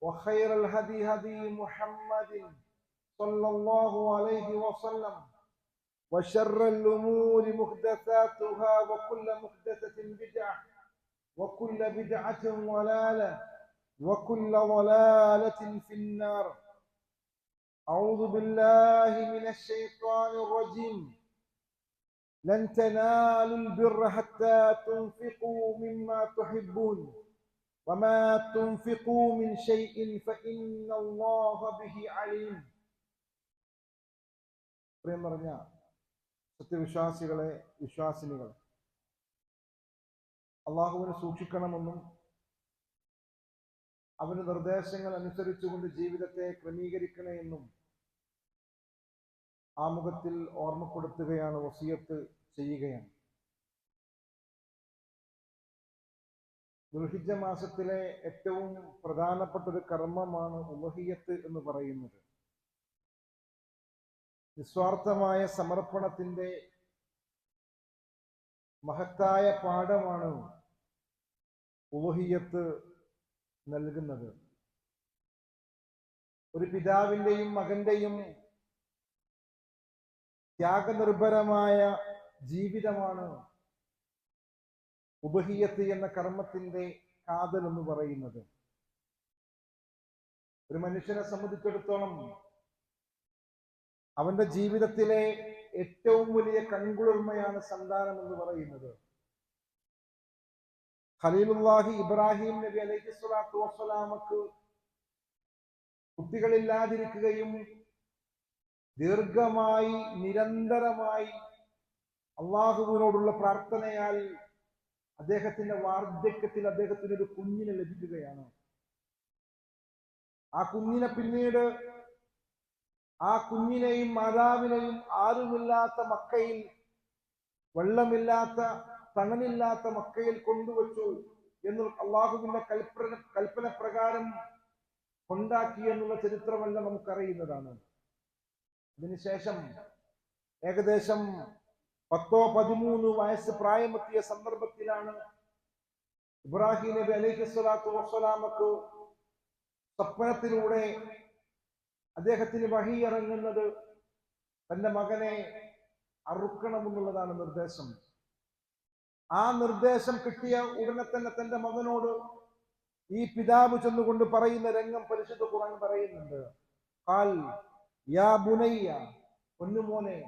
وخير الهدي هدي محمد صلى الله عليه وسلم وشر الأمور محدثاتها وكل محدثة بدعة وكل بدعة ضلالة وكل ضلالة في النار. أعوذ بالله من الشيطان الرجيم. لن تنالوا البر حتى تنفقوا مما تحبون. وما تنفقوا من شيء فإن الله به عليم പ്രിയം പറഞ്ഞ സത്യവിശ്വാസികളെ വിശ്വാസിനികളെ അള്ളാഹുവിനെ സൂക്ഷിക്കണമെന്നും അവന് നിർദ്ദേശങ്ങൾ അനുസരിച്ചുകൊണ്ട് ജീവിതത്തെ ക്രമീകരിക്കണമെന്നും ആമുഖത്തിൽ ഓർമ്മപ്പെടുത്തുകയാണ് വസിയത്ത് ചെയ്യുകയാണ് ദുൽഹിജ മാസത്തിലെ ഏറ്റവും പ്രധാനപ്പെട്ട ഒരു കർമ്മമാണ് ഉമഹിയത്ത് എന്ന് പറയുന്നത്. നിസ്വാർത്ഥമായ സമർപ്പണത്തിന്റെ മഹത്തായ പാഠമാണ് ഉമഹിയത്ത് നൽകുന്നത്. ഒരു പിതാവിന്റെയും മകന്റെയും ത്യാഗനിർഭരമായ ജീവിതമാണ് ഉപഹിയത്ത് എന്ന കർമ്മത്തിന്റെ കാതൽ എന്ന് പറയുന്നത്. ഒരു മനുഷ്യനെ സംബന്ധിച്ചിടത്തോളം അവന്റെ ജീവിതത്തിലെ ഏറ്റവും വലിയ കൺകുളിർമയാണ് സന്താനം എന്ന് പറയുന്നത്. ഖലീലുല്ലാഹി ഇബ്രാഹിം നബി അലൈഹി സ്വലാത്തു വസ്സലാമക്ക് കുട്ടികളില്ലാതിരിക്കുകയും ദീർഘമായി നിരന്തരമായി അള്ളാഹുവിനോടുള്ള പ്രാർത്ഥനയാൽ അദ്ദേഹത്തിന്റെ വാർദ്ധക്യത്തിൽ അദ്ദേഹത്തിന് ഒരു കുഞ്ഞിനെ ലഭിക്കുകയാണ്. ആ കുഞ്ഞിനെ പിന്നീട് ആ കുഞ്ഞിനെയും മാതാവിനെയും ആരുമില്ലാത്ത മക്കയിൽ വെള്ളമില്ലാത്ത തണലില്ലാത്ത മക്കയിൽ കൊണ്ടുവച്ചു എന്ന് അള്ളാഹുവിന്റെ കൽപ്പന കൽപ്പന പ്രകാരം കൊണ്ടാക്കി എന്നുള്ള ചരിത്രമല്ല നമുക്കറിയുന്നതാണ്. അതിനുശേഷം ഏകദേശം പത്തോ പതിമൂന്ന് വയസ്സ് പ്രായമെത്തിയ സന്ദർഭത്തിലാണ് ഇബ്രാഹിം നബി അലൈഹി സ്വലാത്തു വസ്സലാമക്ക് സ്വപ്നത്തിലൂടെ അദ്ദേഹത്തിന് വഹി ഇറങ്ങുന്നത് തന്റെ മകനെ അറുക്കണമെന്നുള്ളതാണ് നിർദ്ദേശം. ആ നിർദ്ദേശം കിട്ടിയ ഉടനെ തന്നെ തന്റെ മകനോട് ഈ പിതാവ് ചെന്നുകൊണ്ട് പറയുന്ന രംഗം പരിശുദ്ധ ഖുർആൻ പറയുന്നുണ്ട്. കാൽ യാ ബുനയ്യ പൊന്നുമോനെ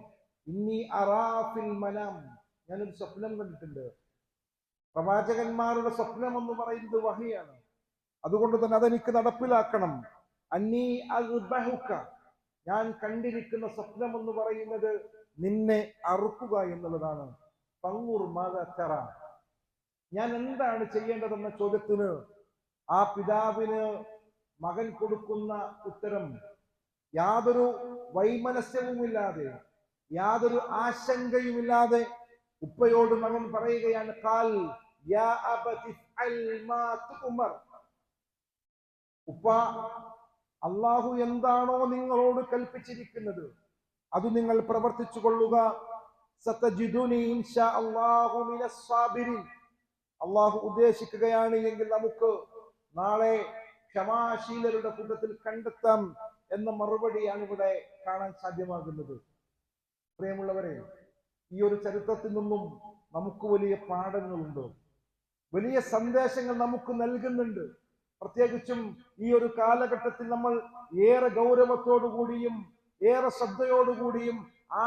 ഇന്നി മനാം ഞാനൊരു സ്വപ്നം കണ്ടിട്ടുണ്ട്. പ്രവാചകന്മാരുടെ സ്വപ്നം എന്ന് പറയുന്നത് വഹിയാണ്. അതുകൊണ്ട് തന്നെ അതെനിക്ക് നടപ്പിലാക്കണം. അന്നീ അൽബഹുക്ക ഞാൻ കണ്ടിരിക്കുന്ന സ്വപ്നം എന്ന് പറയുന്നത് നിന്നെ അറുക്കുക എന്നുള്ളതാണ്. പങ്ങൂർ മതത്തറ ഞാൻ എന്താണ് ചെയ്യേണ്ടതെന്ന ചോദ്യത്തിന് ആ പിതാവിന് മകൻ കൊടുക്കുന്ന ഉത്തരം യാതൊരു വൈമനസ്യവുമില്ലാതെ യാതൊരു ആശങ്കയുമില്ലാതെ ഉപ്പയോട് മകൻ പറയുകയാണ് കാൽ ഉപ്പ അള്ളാഹു എന്താണോ നിങ്ങളോട് കൽപ്പിച്ചിരിക്കുന്നത് അത് നിങ്ങൾ പ്രവർത്തിച്ചു കൊള്ളുക. അള്ളാഹു ഉദ്ദേശിക്കുകയാണ് എങ്കിൽ നമുക്ക് നാളെ ക്ഷമാശീലരുടെ കൂട്ടത്തിൽ കണ്ടെത്താം എന്ന മറുപടിയാണ് ഇവിടെ കാണാൻ സാധ്യമാകുന്നത്. പ്രിയമുള്ളവരെ ഈ ഒരു ചരിത്രത്തിൽ നിന്നും നമുക്ക് വലിയ പാഠങ്ങളുണ്ട്. വലിയ സന്ദേശങ്ങൾ നമുക്ക് നൽകുന്നുണ്ട്. പ്രത്യേകിച്ചും ഈ ഒരു കാലഘട്ടത്തിൽ നമ്മൾ ഏറെ ഗൗരവത്തോടു കൂടിയും ഏറെ ശ്രദ്ധയോടുകൂടിയും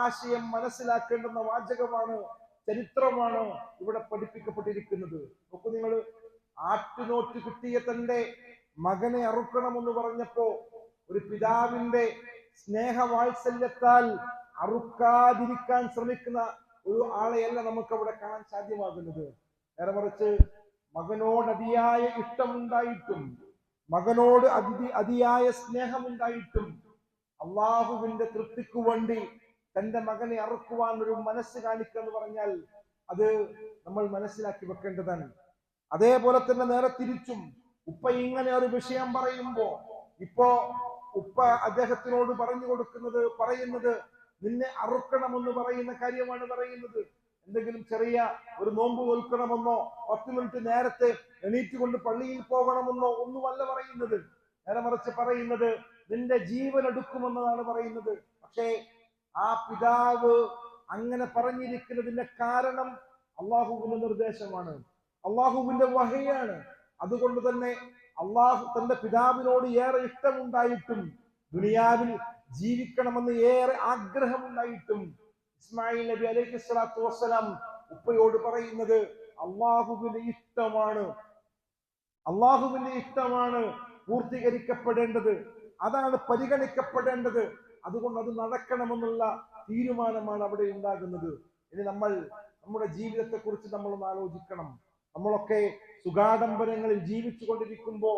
ആശയം മനസ്സിലാക്കേണ്ടുന്ന വാചകമാണ് ചരിത്രമാണ് ഇവിടെ പഠിപ്പിക്കപ്പെട്ടിരിക്കുന്നത്. നോക്കൂ നിങ്ങൾ ആറ്റുനോറ്റ് കിട്ടിയ തന്റെ മകനെ അറുക്കണമെന്ന് പറഞ്ഞപ്പോ ഒരു പിതാവിന്റെ സ്നേഹവാത്സല്യത്താൽ അറുക്കാതിരിക്കാൻ ശ്രമിക്കുന്ന ഒരു ആളെയല്ല നമുക്ക് അവിടെ കാണാൻ സാധ്യമാകുന്നത്. നേരെ മറിച്ച് മകനോട് അതിയായ ഇഷ്ടമുണ്ടായിട്ടും മകനോട് അതി അതിയായ സ്നേഹമുണ്ടായിട്ടും അള്ളാഹുവിന്റെ തൃപ്തിക്കു വേണ്ടി തന്റെ മകനെ അറുക്കുവാൻ ഒരു മനസ്സ് കാണിക്കുക എന്ന് പറഞ്ഞാൽ അത് നമ്മൾ മനസ്സിലാക്കി വെക്കേണ്ടതാണ്. അതേപോലെ തന്നെ നേരെ തിരിച്ചും ഉപ്പ ഇങ്ങനെ ഒരു വിഷയം പറയുമ്പോ ഇപ്പോ ഉപ്പ അദ്ദേഹത്തിനോട് പറഞ്ഞു കൊടുക്കുന്നത് പറയുന്നത് നിന്നെ അറുക്കണമെന്ന് പറയുന്ന കാര്യമാണ് പറയുന്നത്. എന്തെങ്കിലും ചെറിയ ഒരു നോമ്പ് വൽക്കണമെന്നോ പത്ത് മിനിറ്റ് നേരത്തെ എണീറ്റ് കൊണ്ട് പള്ളിയിൽ പോകണമെന്നോ ഒന്നുമല്ല പറയുന്നത്. നേരെ മറിച്ച് പറയുന്നത് നിന്റെ ജീവൻ എടുക്കുമെന്നതാണ് പറയുന്നത്. പക്ഷേ ആ പിതാവ് അങ്ങനെ പറഞ്ഞിരിക്കുന്നതിന്റെ കാരണം അള്ളാഹുവിന്റെ നിർദ്ദേശമാണ്. അള്ളാഹുവിന്റെ വഹയാണ്. അതുകൊണ്ട് തന്നെ അള്ളാഹു തന്റെ പിതാവിനോട് ഏറെ ഇഷ്ടമുണ്ടായിട്ടും ദുനിയാവിൽ ജീവിക്കണമെന്ന് ഏറെ ആഗ്രഹമുണ്ടായിട്ടും ഇസ്മായിൽ നബി അലൈഹി സ്വലാത്തു വസ്സലാം ഉപ്പയോട് പറയുന്നത് അള്ളാഹുവിന്റെ ഇഷ്ടമാണ് അള്ളാഹുവിന്റെ ഇഷ്ടമാണ് പൂർത്തീകരിക്കപ്പെടേണ്ടത് അതാണ് പരിഗണിക്കപ്പെടേണ്ടത് അതുകൊണ്ട് അത് നടക്കണമെന്നുള്ള തീരുമാനമാണ് അവിടെ ഉണ്ടാകുന്നത്. ഇനി നമ്മൾ നമ്മുടെ ജീവിതത്തെ കുറിച്ച് നമ്മൾ ഒന്ന് ആലോചിക്കണം. നമ്മളൊക്കെ സുഖാഡംബരങ്ങളിൽ ജീവിച്ചു കൊണ്ടിരിക്കുമ്പോ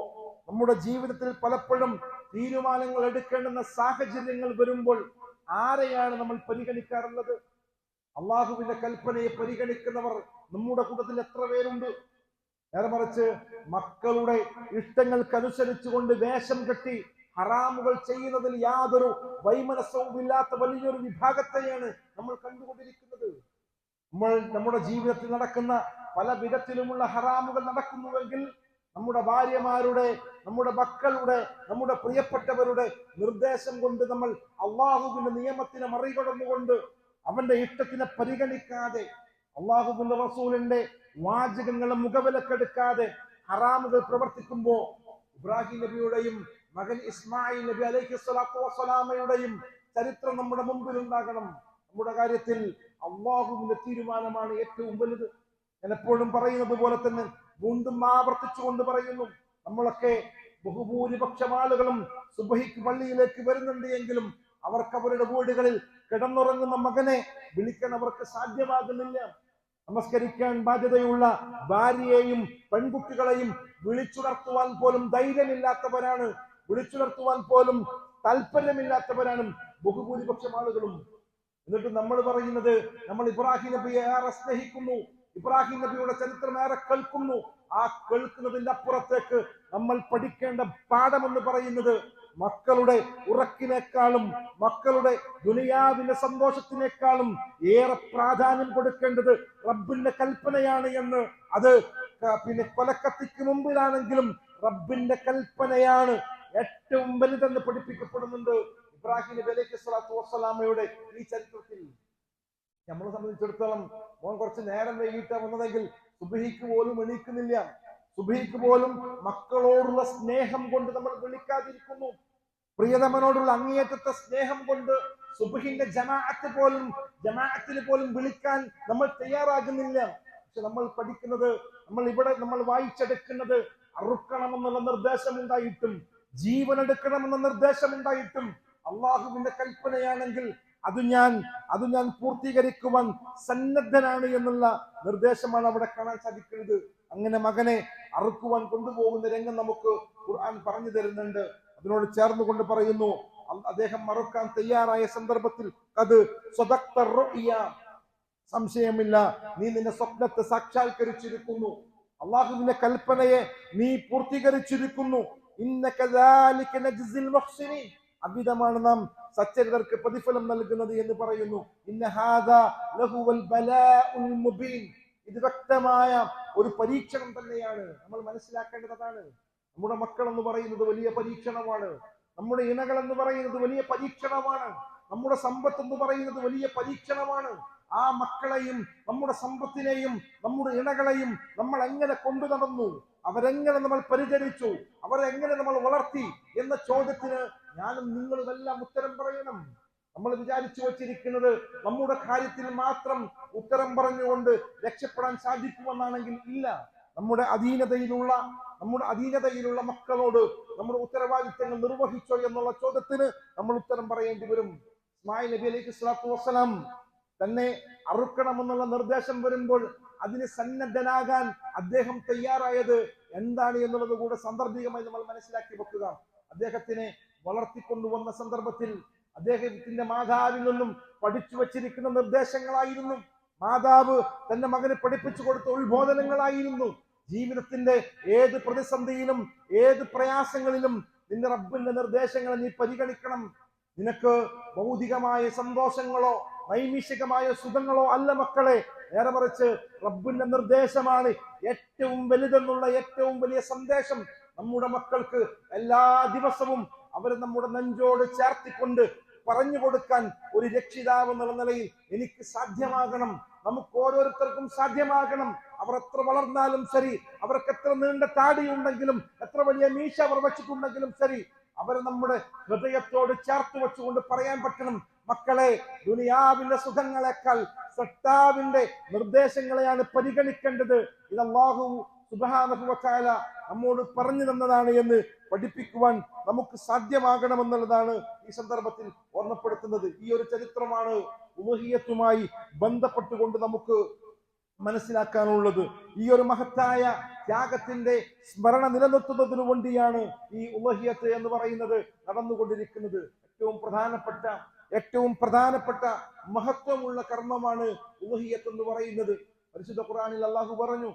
നമ്മുടെ ജീവിതത്തിൽ പലപ്പോഴും തീരുമാനങ്ങൾ എടുക്കേണ്ടുന്ന സാഹചര്യങ്ങൾ വരുമ്പോൾ ആരെയാണ് നമ്മൾ പരിഗണിക്കാറുള്ളത്? അള്ളാഹുവിന്റെ കൽപ്പനയെ പരിഗണിക്കുന്നവർ നമ്മുടെ കൂട്ടത്തിൽ എത്ര പേരുണ്ട്? നേരെ മറിച്ച് മക്കളുടെ ഇഷ്ടങ്ങൾക്കനുസരിച്ചുകൊണ്ട് വേഷം കെട്ടി ഹറാമുകൾ ചെയ്യുന്നതിൽ യാതൊരു വൈമനസ്സവും ഇല്ലാത്ത വലിയൊരു വിഭാഗത്തെയാണ് നമ്മൾ കണ്ടുകൊണ്ടിരിക്കുന്നത്. നമ്മൾ നമ്മുടെ ജീവിതത്തിൽ നടക്കുന്ന പല വിധത്തിലുമുള്ള ഹറാമുകൾ നടക്കുന്നുവെങ്കിൽ നമ്മുടെ ഭാര്യമാരുടെ നമ്മുടെ മക്കളുടെ നമ്മുടെ പ്രിയപ്പെട്ടവരുടെ നിർദ്ദേശം കൊണ്ട് നമ്മൾ അള്ളാഹുവിന്റെ നിയമത്തിനെ മറികടന്നുകൊണ്ട് അവന്റെ ഇഷ്ടത്തിനെ പരിഗണിക്കാതെ അള്ളാഹുബിന്റെ റസൂലിന്റെ വാചകങ്ങളെ മുഖവിലക്കെടുക്കാതെ ഹറാമുകൾ പ്രവർത്തിക്കുമ്പോ ഇബ്രാഹിം നബിയുടെയും മകൻ ഇസ്മായിൽ നബി അലൈഹി സ്വലാത്തു വസ്സലാമയുടെയും ചരിത്രം നമ്മുടെ മുമ്പിൽ ഉണ്ടാകണം നമ്മുടെ കാര്യത്തിൽ അള്ളാഹുവിന്റെ തീരുമാനമാണ് ഏറ്റവും വലുത്. ഞാൻ എപ്പോഴും പറയുന്നത് പോലെ തന്നെ വീണ്ടും ആവർത്തിച്ചുകൊണ്ട് പറയുന്നു നമ്മളൊക്കെ ബഹുഭൂരിപക്ഷം ആളുകളും സുബഹിക്ക് പള്ളിയിലേക്ക് വരുന്നുണ്ട് എങ്കിലും അവർക്ക് അവരുടെ വീടുകളിൽ കിടന്നുറങ്ങുന്ന മകനെ വിളിക്കാൻ അവർക്ക് സാധ്യമാകുന്നില്ല. നമസ്കരിക്കാൻ ബാധ്യതയുള്ള ഭാര്യയെയും പെൺകുട്ടികളെയും വിളിച്ചുണർത്തുവാൻ പോലും ധൈര്യമില്ലാത്തവരാണ്. വിളിച്ചുണർത്തുവാൻ പോലും താല്പര്യമില്ലാത്തവരാണ് ബഹുഭൂരിപക്ഷം ആളുകളും എന്നിട്ട് നമ്മൾ പറയുന്നത് നമ്മൾ ഇബ്രാഹിം നബിയെ ഏറെ സ്നേഹിക്കുന്നു. ഇബ്രാഹിം നബിയുടെ ചരിത്രം ഏറെ കേൾക്കുന്നു. ആ കേൾക്കുന്നതിന്റെ അപ്പുറത്തേക്ക് നമ്മൾ പഠിക്കേണ്ട പാഠം എന്ന് പറയുന്നത് മക്കളുടെ ഉറക്കിനേക്കാളും മക്കളുടെ ദുനിയാവിന്റെ സന്തോഷത്തിനേക്കാളും ഏറെ പ്രാധാന്യം കൊടുക്കേണ്ടത് റബ്ബിന്റെ കൽപ്പനയാണ് എന്ന്. അത് പിന്നെ കൊലക്കത്തിക്ക് മുമ്പിലാണെങ്കിലും റബ്ബിന്റെ കൽപ്പനയാണ് ഏറ്റവും വലുതെന്ന് പഠിപ്പിക്കപ്പെടുന്നുണ്ട്. ഇബ്രാഹിം നബി അലൈഹി സ്വലാത്തു വസ്സലാമയുടെ ഈ ചരിത്രത്തിൽ. നമ്മളെ സംബന്ധിച്ചിടത്തോളം മോൻ കുറച്ച് നേരം വൈകിട്ട് വന്നതെങ്കിൽ സുബഹിക്ക് പോലും എണീക്കുന്നില്ല. സുബഹിക്ക് പോലും മക്കളോടുള്ള സ്നേഹം കൊണ്ട് നമ്മൾ വിളിക്കാതിരിക്കുന്നു. പ്രിയതമനോടുള്ള അങ്ങേയറ്റത്തെ സ്നേഹം കൊണ്ട് സുബഹിന്റെ ജമാഅത്ത് പോലും ജമാഅത്തിന് പോലും വിളിക്കാൻ നമ്മൾ തയ്യാറാകുന്നില്ല. പക്ഷെ നമ്മൾ പഠിക്കുന്നത് നമ്മൾ ഇവിടെ നമ്മൾ വായിച്ചെടുക്കുന്നത് അറുക്കണമെന്നുള്ള നിർദ്ദേശം ഉണ്ടായിട്ടും ജീവൻ എടുക്കണമെന്ന നിർദ്ദേശം ഉണ്ടായിട്ടും അള്ളാഹുവിന്റെ കൽപ്പനയാണെങ്കിൽ അത് ഞാൻ അത് ഞാൻ പൂർത്തീകരിക്കുവാൻ സന്നദ്ധനാണ് എന്നുള്ള നിർദ്ദേശമാണ് അവിടെ കാണാൻ സാധിക്കുന്നത്. അങ്ങനെ മകനെ അറുക്കുവാൻ കൊണ്ടുപോകുന്ന രംഗം നമുക്ക് ഖുർആൻ പറഞ്ഞു തരുന്നുണ്ട്. അതിനോട് ചേർന്നുകൊണ്ട് പറയുന്നു അദ്ദേഹം മറക്കാൻ തയ്യാറായ സന്ദർഭത്തിൽ അത് സംശയമില്ല നീ നിന്റെ സ്വപ്നത്തെ സാക്ഷാത്കരിച്ചിരിക്കുന്നു. അള്ളാഹുവിന്റെ കൽപ്പനയെ നീ പൂർത്തീകരിച്ചിരിക്കുന്നു. അവിധമാണ് നാം സച്ചരിതർക്ക് പ്രതിഫലം നൽകുന്നത് എന്ന് പറയുന്നു. ഇത് വ്യക്തമായ ഒരു പരീക്ഷണം തന്നെയാണ്. നമ്മൾ മനസ്സിലാക്കേണ്ടതാണ്. നമ്മുടെ മക്കൾ എന്ന് പറയുന്നത് വലിയ പരീക്ഷണമാണ്. നമ്മുടെ ഇണകൾ എന്ന് പറയുന്നത് വലിയ പരീക്ഷണമാണ്. നമ്മുടെ സമ്പത്ത് എന്ന് പറയുന്നത് വലിയ പരീക്ഷണമാണ്. ആ മക്കളെയും നമ്മുടെ സമ്പത്തിനെയും നമ്മുടെ ഇണകളെയും നമ്മൾ എങ്ങനെ കൊണ്ടു നടന്നു അവരെങ്ങനെ നമ്മൾ പരിചരിച്ചു? അവരെങ്ങനെ നമ്മൾ വളർത്തി? എന്ന ചോദ്യത്തിന് ഞാനും നിങ്ങളും എല്ലാം ഉത്തരം പറയണം. നമ്മൾ വിചാരിച്ചു വച്ചിരിക്കുന്നത് നമ്മുടെ കാര്യത്തിൽ മാത്രം ഉത്തരം പറഞ്ഞുകൊണ്ട് രക്ഷപ്പെടാൻ സാധിക്കുമെന്നാണെങ്കിൽ ഇല്ല. നമ്മുടെ അധീനതയിലുള്ള നമ്മുടെ അധീനതയിലുള്ള മക്കളോട് നമ്മുടെ ഉത്തരവാദിത്തങ്ങൾ നിർവഹിച്ചോ എന്നുള്ള ചോദ്യത്തിന് നമ്മൾ ഉത്തരം പറയേണ്ടി വരും. ഇസ്മായിൽ നബി അലൈഹി സ്വലാത്തു വസ്സലാം തന്നെ അറുക്കണമെന്നുള്ള നിർദ്ദേശം വരുമ്പോൾ അതിന് സന്നദ്ധനാകാൻ അദ്ദേഹം തയ്യാറായത് എന്താണ് എന്നുള്ളത് കൂടെ സന്ദർഭികമായി നമ്മൾ മനസ്സിലാക്കി വെക്കുക. അദ്ദേഹത്തിനെ വളർത്തിക്കൊണ്ടുവന്ന സന്ദർഭത്തിൽ അദ്ദേഹത്തിന്റെ മാതാവിൽ നിന്നും പഠിച്ചു വച്ചിരിക്കുന്ന നിർദ്ദേശങ്ങളായിരുന്നു. മാതാവ് തന്റെ മകന് പഠിപ്പിച്ചു കൊടുത്ത ഉത്ബോധനങ്ങളായിരുന്നു. ജീവിതത്തിന്റെ ഏത് പ്രതിസന്ധിയിലും ഏത് പ്രയാസങ്ങളിലും നിന്റെ റബ്ബിന്റെ നിർദ്ദേശങ്ങളെ നീ പരിഗണിക്കണം. നിനക്ക് ഭൗതികമായ സന്തോഷങ്ങളോ നൈമിഷികമായ സുഖങ്ങളോ അല്ല മക്കളെ. നേരെ മറിച്ച് റബ്ബിന്റെ നിർദ്ദേശമാണ് ഏറ്റവും വലുതെന്നുള്ള ഏറ്റവും വലിയ സന്ദേശം നമ്മുടെ മക്കൾക്ക് എല്ലാ ദിവസവും അവർ നമ്മുടെ നെഞ്ചോട് ചേർത്തിക്കൊണ്ട് പറഞ്ഞു കൊടുക്കാൻ ഒരു രക്ഷിതാവ് എന്നുള്ള നിലയിൽ എനിക്ക് സാധ്യമാകണം. നമുക്ക് ഓരോരുത്തർക്കും സാധ്യമാകണം. അവർ എത്ര വളർന്നാലും ശരി അവർക്ക് എത്ര നീണ്ട താടിയുണ്ടെങ്കിലും എത്ര വലിയ മീശ അവർ വെച്ചിട്ടുണ്ടെങ്കിലും ശരി അവരെ നമ്മുടെ ഹൃദയത്തോട് ചേർത്ത് വെച്ചുകൊണ്ട് പറയാൻ പറ്റണം. മക്കളെ ദുനിയാവിന്റെ സുഖങ്ങളെക്കാൾ സത്താവിന്റെ നിർദ്ദേശങ്ങളെയാണ് പരിഗണിക്കേണ്ടത്. ഇത് അള്ളാഹു സുബാനുഭവത്തായ നമ്മോട് പറഞ്ഞു തന്നതാണ് എന്ന് പഠിപ്പിക്കുവാൻ നമുക്ക് സാധ്യമാകണമെന്നുള്ളതാണ് ഈ സന്ദർഭത്തിൽ ഓർമ്മപ്പെടുത്തുന്നത്. ഈ ഒരു ചരിത്രമാണ് ഉമഹിയത്തുമായി ബന്ധപ്പെട്ടുകൊണ്ട് നമുക്ക് മനസ്സിലാക്കാനുള്ളത്. ഈ ഒരു മഹത്തായ ത്യാഗത്തിന്റെ സ്മരണ നിലനിർത്തുന്നതിനു വേണ്ടിയാണ് ഈ ഉമഹിയത്ത് എന്ന് പറയുന്നത് നടന്നുകൊണ്ടിരിക്കുന്നത്. ഏറ്റവും പ്രധാനപ്പെട്ട ഏറ്റവും പ്രധാനപ്പെട്ട മഹത്വമുള്ള കർമ്മമാണ് ഉവഹിയത്ത് എന്ന് പറയുന്നത്. പരിശുദ്ധ ഖുർആനിൽ അള്ളാഹു പറഞ്ഞു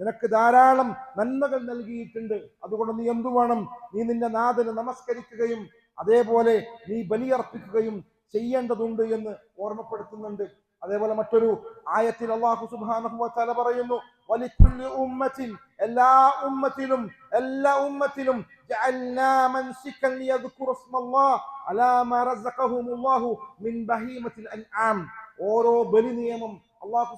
നിനക്ക് ധാരാളം നന്മകൾ നൽകിയിട്ടുണ്ട്. അതുകൊണ്ട് നീ എന്തു വേണം? നീ നിന്റെ നാഥന് നമസ്കരിക്കുകയും അതേപോലെ നീ ബലിയർപ്പിക്കുകയും ചെയ്യേണ്ടതുണ്ട് എന്ന് ഓർമ്മപ്പെടുത്തുന്നുണ്ട്. അതേപോലെ മറ്റൊരു ആയത്തിൽ അള്ളാഹു തആല പറയുന്നു വലിക്കുല്ലി ഉമ്മത്തിൻ എല്ലാ ഉമ്മത്തിലും എല്ലാ ഉമ്മത്തിലും ഓരോ ബലി നിയമം അള്ളാഹു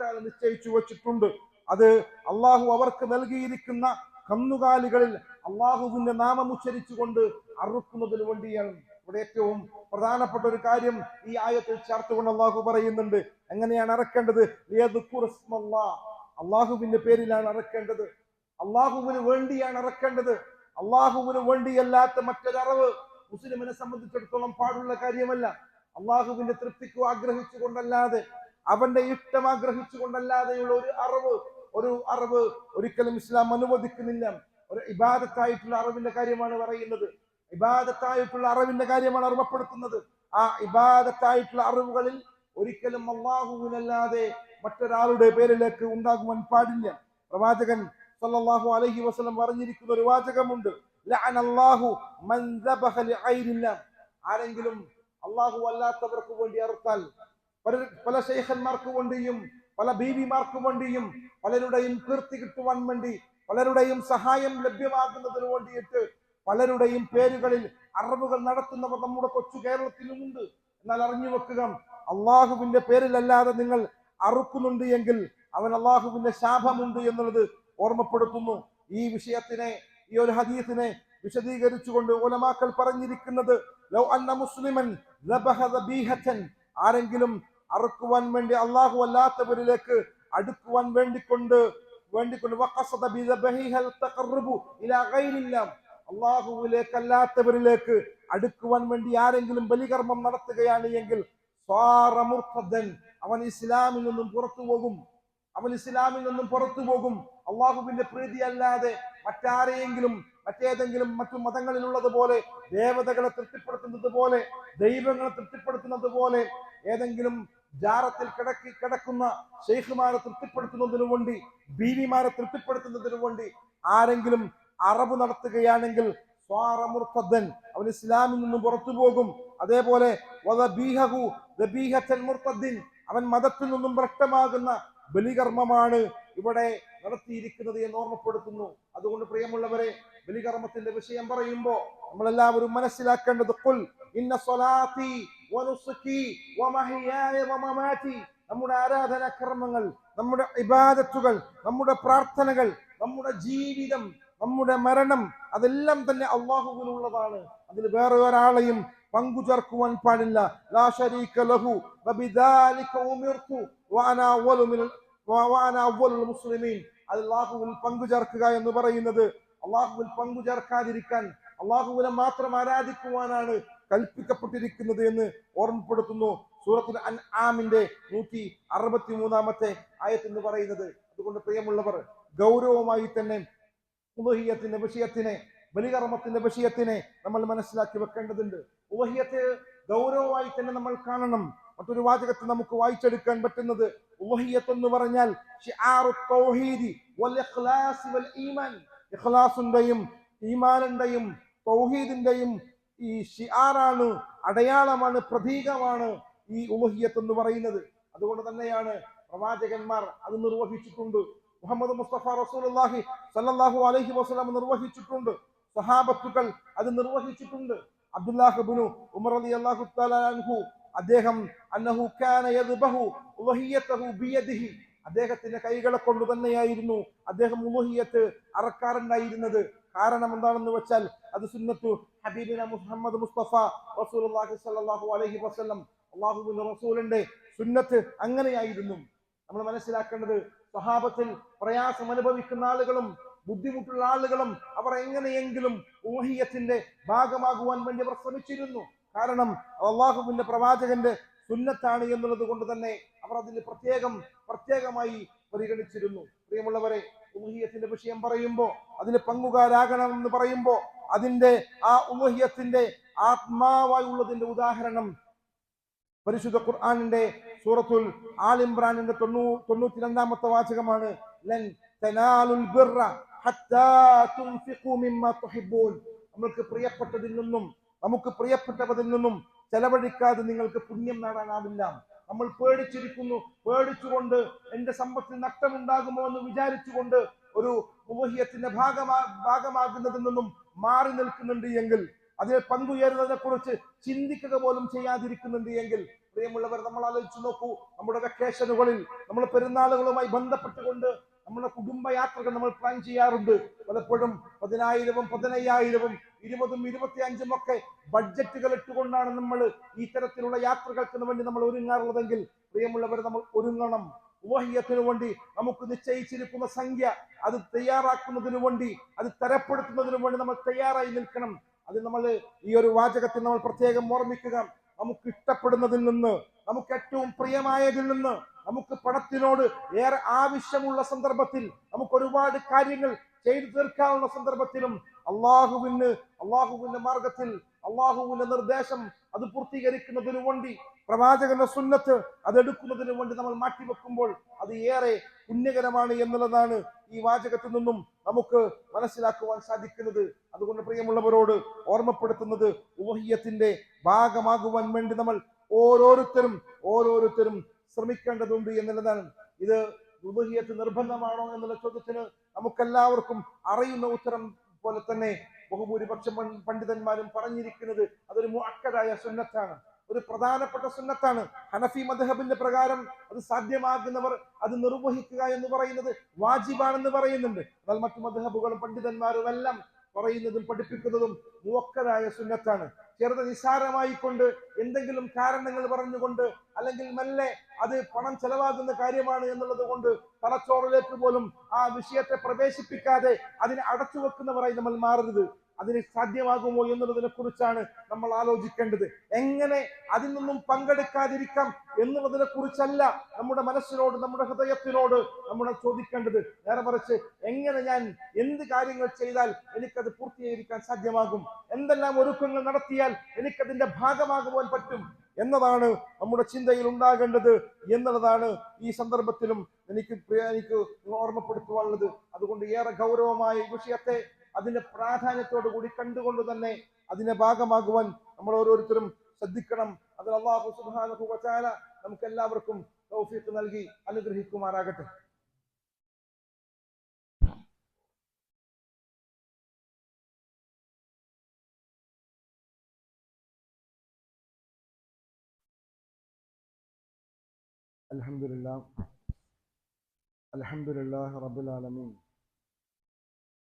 തആല നിശ്ചയിച്ചു വച്ചിട്ടുണ്ട്. അത് അള്ളാഹു അവർക്ക് നൽകിയിരിക്കുന്ന കന്നുകാലികളിൽ അള്ളാഹുവിന്റെ നാമം ഉച്ചരിച്ചുകൊണ്ട് അറുക്കുന്നതിന് വേണ്ടിയാണ്. ഇവിടെ ഏറ്റവും പ്രധാനപ്പെട്ട ഒരു കാര്യം ഈ ആയത്തിൽ ചേർത്തുകൊണ്ട് അള്ളാഹു പറയുന്നുണ്ട്. എങ്ങനെയാണ് അറക്കേണ്ടത്. അള്ളാഹുവിന്റെ പേരിലാണ് അറക്കേണ്ടത്. അള്ളാഹുവിന് വേണ്ടിയാണ് അറക്കേണ്ടത്. അള്ളാഹുവിന് വേണ്ടിയല്ലാത്ത മറ്റൊരറവ് മുസ്ലിമിനെ സംബന്ധിച്ചിടത്തോളം പാടുള്ള കാര്യമല്ല. അള്ളാഹുവിന്റെ തൃപ്തിക്കോ ആഗ്രഹിച്ചുകൊണ്ടല്ലാതെ അവന്റെ ഇഷ്ടം ആഗ്രഹിച്ചുകൊണ്ടല്ലാതെയുള്ള ഒരു അറിവ് ഒരു അറിവ് ഒരിക്കലും ഇസ്ലാം അനുവദിക്കുന്നില്ല. ഒരു ഇബാദത്തായിട്ടുള്ള അറിവിന്റെ കാര്യമാണ് പറയുന്നത്. ഇബാദത്തായിട്ടുള്ള അറിവിന്റെ കാര്യമാണ് ഓർമ്മപ്പെടുത്തുന്നത്. ആ ഇബാദത്തായിട്ടുള്ള അറിവുകളിൽ ഒരിക്കലും അള്ളാഹുവിനല്ലാതെ മറ്റൊരാളുടെ പേരിലേക്ക് ഉണ്ടാകുവാൻ പാടില്ല. പ്രവാചകൻ സല്ലല്ലാഹു അലൈഹി വസല്ലം പറഞ്ഞിരിക്കുന്ന ഒരു വാചകമുണ്ട്. ലഅനല്ലാഹു മൻ ദബഹ ലിഗൈരില്ലാഹ്. ആരെങ്കിലും അള്ളാഹു അല്ലാത്തവർക്ക് വേണ്ടി അറുത്താൽ പല പല ശൈഖന്മാർക്ക് വേണ്ടിയും പല ബീവിമാർക്ക് വേണ്ടിയും പലരുടെയും കീർത്തി കിട്ടുവാൻ വേണ്ടി പലരുടെയും സഹായം ലഭ്യമാകുന്നതിന് വേണ്ടിയിട്ട് പലരുടെയും പേരുകളിൽ അറിവുകൾ നടത്തുന്നവർ നമ്മുടെ കൊച്ചു കേരളത്തിലുമുണ്ട്. എന്നാൽ അറിഞ്ഞു വെക്കുക അള്ളാഹുവിന്റെ പേരിലല്ലാതെ നിങ്ങൾ അറുക്കുന്നുണ്ട് എങ്കിൽ അവൻ അള്ളാഹുവിന്റെ ശാപമുണ്ട് എന്നുള്ളത് ഓർമ്മപ്പെടുത്തുന്നു. ഈ വിഷയത്തിനെ ഈ ഒരു ഹദീസിനെ വിശദീകരിച്ചുകൊണ്ട് ഉലമാക്കൾ പറഞ്ഞിരിക്കുന്നത് മുസ്ലിമൻ ആരെങ്കിലും അറുക്കുവാൻ വേണ്ടി അള്ളാഹു അല്ലാത്തവരിലേക്ക് അടുക്കുവാൻ വേണ്ടിക്കൊണ്ട് വേണ്ടിക്കൊണ്ട് അള്ളാഹുവിലേക്കല്ലാത്തവരിലേക്ക് അടുക്കുവാൻ വേണ്ടി ആരെങ്കിലും ബലികർമ്മം നടത്തുകയാണ് എങ്കിൽ അവൻ ഇസ്ലാമിൽ നിന്നും പുറത്തു പോകും. അവൻ ഇസ്ലാമിൽ നിന്നും പുറത്തു പോകും. അള്ളാഹുവിന്റെ പ്രീതി അല്ലാതെ മറ്റാരെയെങ്കിലും മറ്റേതെങ്കിലും മറ്റു മതങ്ങളിലുള്ളത് പോലെ ദേവതകളെ തൃപ്തിപ്പെടുത്തുന്നത് പോലെ ദൈവങ്ങളെ തൃപ്തിപ്പെടുത്തുന്നത് പോലെ ഏതെങ്കിലും ജാറത്തിൽ കിടക്കി കിടക്കുന്ന ഷെയ്ഖുമാരെ തൃപ്തിപ്പെടുത്തുന്നതിനു വേണ്ടി ബീവിമാരെ തൃപ്തിപ്പെടുത്തുന്നതിനു വേണ്ടി ആരെങ്കിലും അറബ് നടത്തുകയാണെങ്കിൽ അവൻ ഇസ്ലാമിൽ നിന്ന് പുറത്തു പോകും. അതേപോലെ അവൻ മതത്തിൽ നിന്നും ഭ്രഷ്ടമാകുന്ന ബലികർമ്മമാണ് ഇവിടെ നടത്തിയിരിക്കുന്നത് എന്ന് ഓർമ്മപ്പെടുത്തുന്നു. അതുകൊണ്ട് പ്രിയമുള്ളവരെ ബലികർമ്മത്തിന്റെ വിഷയം പറയുമ്പോ നമ്മളെല്ലാവരും മനസ്സിലാക്കേണ്ടത് കുൽ ഇന്ന സ്വലാത്തി നമ്മുടെ ആരാധനാ കർമ്മങ്ങൾ നമ്മുടെ ഇബാദത്തുകൾ നമ്മുടെ പ്രാർത്ഥനകൾ നമ്മുടെ ജീവിതം നമ്മുടെ മരണം അതെല്ലാം തന്നെ അള്ളാഹുവിനുള്ളതാണ്. അതിൽ വേറെ ഒരാളെയും പങ്കു ചേർക്കുവാൻ പാടില്ല അള്ളാഹുവിൽ പങ്കു ചേർക്കുക എന്ന് പറയുന്നത് അള്ളാഹുവിൽ പങ്കു ചേർക്കാതിരിക്കാൻ അള്ളാഹുവിനെ മാത്രം ആരാധിക്കുവാനാണ് കൽപ്പിക്കപ്പെട്ടിരിക്കുന്നത് എന്ന് ഓർമ്മപ്പെടുത്തുന്നു സൂറത്തുൽ അൻആമിന്റെ നൂറ്റി അറുപത്തി മൂന്നാമത്തെ ആയത്ത് എന്ന് പറയുന്നത്. അതുകൊണ്ട് പ്രിയമുള്ളവർ ഗൗരവമായി തന്നെ ഉലഹിയത്തിന്റെ വിഷയത്തിനെ ബലികർമ്മത്തിന്റെ വിഷയത്തിനെ നമ്മൾ മനസ്സിലാക്കി വെക്കേണ്ടതുണ്ട്. ഉലഹിയത്തെ ഗൗരവമായി തന്നെ നമ്മൾ കാണണം. മറ്റൊരു വാചകത്തെ നമുക്ക് വായിച്ചെടുക്കാൻ പറ്റുന്നത് ഉലഹിയത്ത് എന്ന് പറഞ്ഞാൽ തൗഹീദിന്റെയും ഈ ഷിആറാണ് അടയാളമാണ് പ്രതീകമാണ് ഈ ഉലഹിയത്ത് എന്ന് പറയുന്നത്. അതുകൊണ്ട് തന്നെയാണ് പ്രവാചകന്മാർ അത് നിർവഹിച്ചിട്ടുണ്ട്. മുഹമ്മദ് മുസ്തഫ റസൂലി സല്ലാഹു അലഹി വസല്ലം നിർവഹിച്ചിട്ടുണ്ട്. സഹാബത്തുക്കൾ അത് നിർവഹിച്ചിട്ടുണ്ട്. അബ്ദുല്ലാഹിബ്നു ഉമർ റളിയല്ലാഹു തആല അൻഹു അദ്ദേഹം അന്നഹു ബിയദിഹി അദ്ദേഹത്തിന്റെ കൈകളെ കൊണ്ട് തന്നെയായിരുന്നു അദ്ദേഹം ഉലഹിയത്ത് അറക്കാറുണ്ടായിരുന്നത്. കാരണം എന്താണെന്ന് വെച്ചാൽ അത് സുന്നത്തു ഹബീബിന മുഹമ്മദ് മുസ്തഫ റസൂലുള്ളാഹി സ്വല്ലല്ലാഹു അലൈഹി വസല്ലം അള്ളാഹുവിന്റെ റസൂലിന്റെ സുന്നത്ത് അങ്ങനെയായിരുന്നു. നമ്മൾ മനസ്സിലാക്കേണ്ടത് സ്വഹാബത്തിൽ പ്രയാസം അനുഭവിക്കുന്ന ആളുകളും ബുദ്ധിമുട്ടുള്ള ആളുകളും അവർ എങ്ങനെയെങ്കിലും ഊഹിയത്തിന്റെ ഭാഗമാകുവാൻ വേണ്ടി അവർ ശ്രമിച്ചിരുന്നു. കാരണം അള്ളാഹുവിന്റെ പ്രവാചകന്റെ സുന്നത്താണ് എന്നുള്ളത് കൊണ്ട് തന്നെ അവർ അതിന് പ്രത്യേകം പ്രത്യേകമായി പരിഗണിച്ചിരുന്നു. പ്രിയമുള്ളവരെ ഊഹിയത്തിന്റെ വിഷയം പറയുമ്പോൾ അതിന് പങ്കുകാരാകണം എന്ന് പറയുമ്പോൾ അതിന്റെ ആ ഊഹിയത്തിന്റെ ആത്മാവായുള്ളതിന്റെ ഉദാഹരണം പരിശുദ്ധ ഖുർആാനിന്റെ സൂറത്തുൽ ആൽ ഇംറാനിന്റെ തൊണ്ണൂ തൊണ്ണൂറ്റി രണ്ടാമത്തെ വാചകമാണ് ലൻ തനാലുൽ ബിർറ ഹത്താ നമ്മൾക്ക് പ്രിയപ്പെട്ടതിൽ നിന്നും നമുക്ക് പ്രിയപ്പെട്ടവതിൽ നിന്നും ചെലവഴിക്കാതെ നിങ്ങൾക്ക് പുണ്യം നേടാനാവില്ല. നമ്മൾ പേടിച്ചിരിക്കുന്നു പേടിച്ചുകൊണ്ട് എന്റെ സമ്പത്തിൽ നഷ്ടമുണ്ടാകുമോ എന്ന് വിചാരിച്ചുകൊണ്ട് ഒരു ഉപഹ്യത്തിന്റെ ഭാഗമാ ഭാഗമാകുന്നതിൽ നിന്നും മാറി നിൽക്കുന്നുണ്ട് എങ്കിൽ അതിൽ പങ്കുയരുന്നതിനെ കുറിച്ച് ചിന്തിക്കുക പോലും ചെയ്യാതിരിക്കുന്നുണ്ട് എങ്കിൽ പ്രിയമുള്ളവർ നമ്മൾ ആലോചിച്ചു നോക്കൂ നമ്മുടെ വെക്കേഷനുകളിൽ നമ്മൾ പെരുന്നാളുകളുമായി ബന്ധപ്പെട്ടുകൊണ്ട് നമ്മുടെ കുടുംബയാത്രകൾ നമ്മൾ പ്ലാൻ ചെയ്യാറുണ്ട്. പലപ്പോഴും പതിനായിരവും പതിനയ്യായിരവും ഇരുപതും ഇരുപത്തി അഞ്ചും ഒക്കെ ബഡ്ജറ്റുകൾ ഇട്ടുകൊണ്ടാണ് നമ്മൾ ഈ തരത്തിലുള്ള യാത്രകൾക്ക് വേണ്ടി നമ്മൾ ഒരുങ്ങാറുള്ളതെങ്കിൽ പ്രിയമുള്ളവർ നമ്മൾ ഒരുങ്ങണം. ഊഹ്യത്തിനു വേണ്ടി നമുക്ക് നിശ്ചയിച്ചിരിക്കുന്ന സംഖ്യ അത് തയ്യാറാക്കുന്നതിനു വേണ്ടി അത് തരപ്പെടുത്തുന്നതിനു വേണ്ടി നമ്മൾ തയ്യാറായി നിൽക്കണം. അത് നമ്മൾ ഈ ഒരു വാചകത്തിൽ നമ്മൾ പ്രത്യേകം ഓർമ്മിക്കുക. നമുക്ക് ഇഷ്ടപ്പെടുന്നതിൽ നിന്ന് നമുക്ക് ഏറ്റവും പ്രിയമായതിൽ നിന്ന് നമുക്ക് പണത്തിനോട് ഏറെ ആവശ്യമുള്ള സന്ദർഭത്തിൽ നമുക്ക് ഒരുപാട് കാര്യങ്ങൾ ചെയ്തു തീർക്കാവുന്ന സന്ദർഭത്തിലും അള്ളാഹുവിന് അള്ളാഹുവിന്റെ മാർഗത്തിൽ അള്ളാഹുവിന്റെ നിർദ്ദേശം അത് പൂർത്തീകരിക്കുന്നതിനു വേണ്ടി പ്രവാചകന്റെ സുന്നത്ത് അതെടുക്കുന്നതിന് വേണ്ടി നമ്മൾ മാറ്റിവെക്കുമ്പോൾ അത് ഏറെ പുണ്യകരമാണ് എന്നുള്ളതാണ് ഈ വാചകത്തിൽ നിന്നും നമുക്ക് മനസ്സിലാക്കുവാൻ സാധിക്കുന്നത്. അതുകൊണ്ട് പ്രിയമുള്ളവരോട് ഓർമ്മപ്പെടുത്തുന്നത് ഊഹ്യത്തിന്റെ ഭാഗമാകുവാൻ വേണ്ടി നമ്മൾ ഓരോരുത്തരും ഓരോരുത്തരും ശ്രമിക്കേണ്ടതുണ്ട് എന്നുള്ളതാണ്. ഇത് ഉപഹിയത്ത് നിർബന്ധമാണോ എന്നുള്ള ചോദ്യത്തിന് നമുക്കെല്ലാവർക്കും അറിയുന്ന ഉത്തരം പോലെ തന്നെ ബഹുഭൂരിപക്ഷ പണ്ഡിതന്മാരും പറഞ്ഞിരിക്കുന്നത് അതൊരു മുഅക്കദായ സുന്നത്താണ് ഒരു പ്രധാനപ്പെട്ട സുന്നത്താണ്. ഹനഫി മദ്ഹബിന്റെ പ്രകാരം അത് സാധ്യമാകുന്നവർ അത് നിർവഹിക്കുക എന്ന് പറയുന്നത് വാജിബാണെന്ന് പറയുന്നുണ്ട്. എന്നാൽ മറ്റു മദ്ഹബുകളും പണ്ഡിതന്മാരും എല്ലാം പറയുന്നതും പഠിപ്പിക്കുന്നതും മുവക്കതായ സുന്നത്താണ്. ചെറുത് നിസ്സാരമായി കൊണ്ട് എന്തെങ്കിലും കാരണങ്ങൾ പറഞ്ഞുകൊണ്ട് അല്ലെങ്കിൽ മെല്ലെ അത് പണം ചെലവാകുന്ന കാര്യമാണ് എന്നുള്ളത് കൊണ്ട് തലച്ചോറിലേക്ക് പോലും ആ വിഷയത്തെ പ്രവേശിപ്പിക്കാതെ അതിനെ അടച്ചു വെക്കുന്നവരായി നമ്മൾ മാറരുത്. അതിന് സാധ്യമാകുമോ എന്നുള്ളതിനെ കുറിച്ചാണ് നമ്മൾ ആലോചിക്കേണ്ടത്. എങ്ങനെ അതിൽ നിന്നും പങ്കെടുക്കാതിരിക്കാം എന്നുള്ളതിനെ കുറിച്ചല്ല നമ്മുടെ മനസ്സിനോട് നമ്മുടെ ഹൃദയത്തിനോട് നമ്മൾ ചോദിക്കേണ്ടത്. നേരെ മറിച്ച് എങ്ങനെ ഞാൻ എന്ത് കാര്യങ്ങൾ ചെയ്താൽ എനിക്കത് പൂർത്തീകരിക്കാൻ സാധ്യമാകും? എന്തെല്ലാം ഒരുക്കങ്ങൾ നടത്തിയാൽ എനിക്കതിന്റെ ഭാഗമാകുവാൻ പറ്റും എന്നതാണ് നമ്മുടെ ചിന്തയിൽ ഉണ്ടാകേണ്ടത് എന്നുള്ളതാണ് ഈ സന്ദർഭത്തിലും എനിക്ക് എനിക്ക് ഓർമ്മപ്പെടുത്തുവാനുള്ളത്. അതുകൊണ്ട് ഏറെ ഗൗരവമായ വിഷയത്തെ അതിന്റെ പ്രാധാന്യത്തോടു കൂടി കണ്ടുകൊണ്ട് തന്നെ അതിന്റെ ഭാഗമാകുവാൻ നമ്മൾ ഓരോരുത്തരും ശ്രദ്ധിക്കണം അതിൽ അള്ളാഹു സുബ്ഹാനഹു വ തആല നമുക്ക് എല്ലാവർക്കും തൗഫീഖ് നൽകി അനുഗ്രഹിക്കുമാറാകട്ടെ الحمد لله الحمد لله رب العالمين